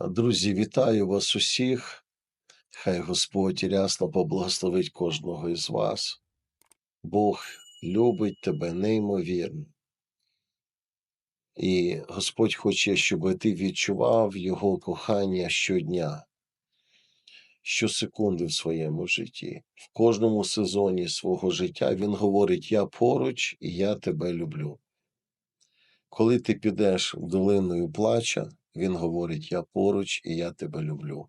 Друзі, вітаю вас усіх. Хай Господь рясно поблагословить кожного із вас. Бог любить тебе неймовірно. І Господь хоче, щоб ти відчував Його кохання щодня, щосекунди в своєму житті. В кожному сезоні свого життя Він говорить: Я поруч і я тебе люблю. Коли ти підеш долиною плача, Він говорить: Я поруч і я тебе люблю.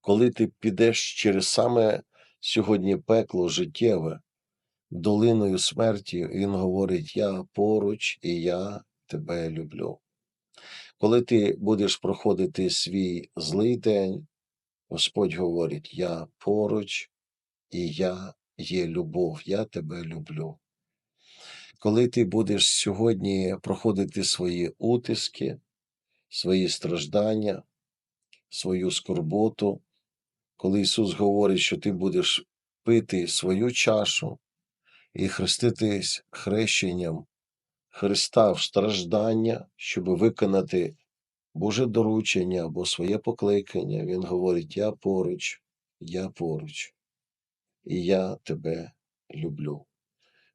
Коли ти підеш через саме сьогодні пекло життєве, долиною смерті, Він говорить: Я поруч і я тебе люблю. Коли ти будеш проходити свій злий день, Господь говорить: Я поруч і я є любов, я тебе люблю. Коли ти будеш сьогодні проходити свої утиски, свої страждання, свою скорботу, коли Ісус говорить, що ти будеш пити свою чашу і хреститись хрещенням Христа в страждання, щоб виконати Боже доручення або своє покликання, Він говорить: Я поруч, я поруч, і я тебе люблю.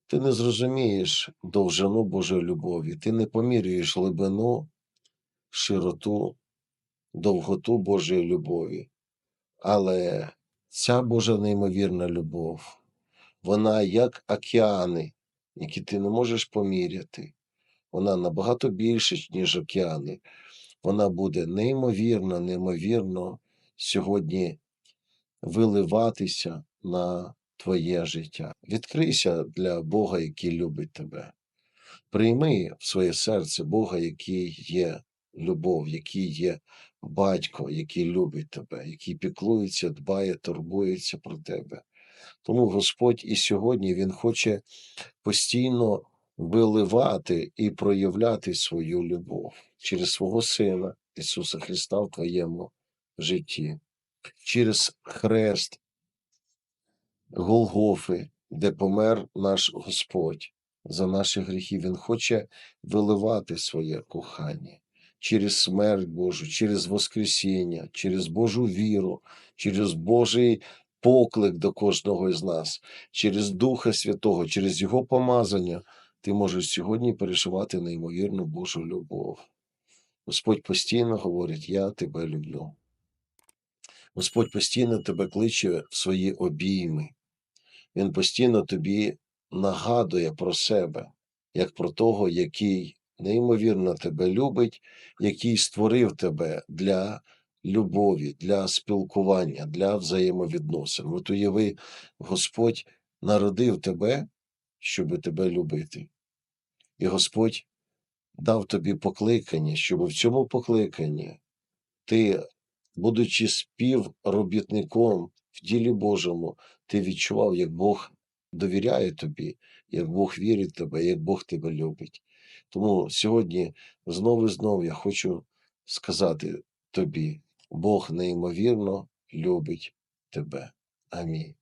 Ти не зрозумієш довжину Божої любові, ти не помірюєш глибину, широту, довготу Божої любові. Але ця Божа неймовірна любов, вона як океани, які ти не можеш поміряти. Вона набагато більше, ніж океани. Вона буде неймовірно, неймовірно сьогодні виливатися на твоє життя. Відкрийся для Бога, який любить тебе. Прийми в своє серце Бога, який є любов, який є батько, який любить тебе, який піклується, дбає, турбується про тебе. Тому Господь і сьогодні Він хоче постійно виливати і проявляти свою любов через свого Сина Ісуса Христа в твоєму житті, через хрест Голгофи, де помер наш Господь за наші гріхи. Він хоче виливати своє кохання через смерть Божу, через Воскресіння, через Божу віру, через Божий поклик до кожного із нас, через Духа Святого, через Його помазання. Ти можеш сьогодні переживати неймовірну Божу любов. Господь постійно говорить: Я тебе люблю. Господь постійно тебе кличе в свої обійми. Він постійно тобі нагадує про себе, як про того, який неймовірно тебе любить, який створив тебе для любові, для спілкування, для взаємовідносин. От уяви, Господь народив тебе, щоб тебе любити. І Господь дав тобі покликання, щоб в цьому покликанні ти, будучи співробітником в ділі Божому, ти відчував, як Бог довіряє тобі, як Бог вірить в тебе, як Бог тебе любить. Тому сьогодні знову і знову я хочу сказати тобі: Бог неймовірно любить тебе. Амінь.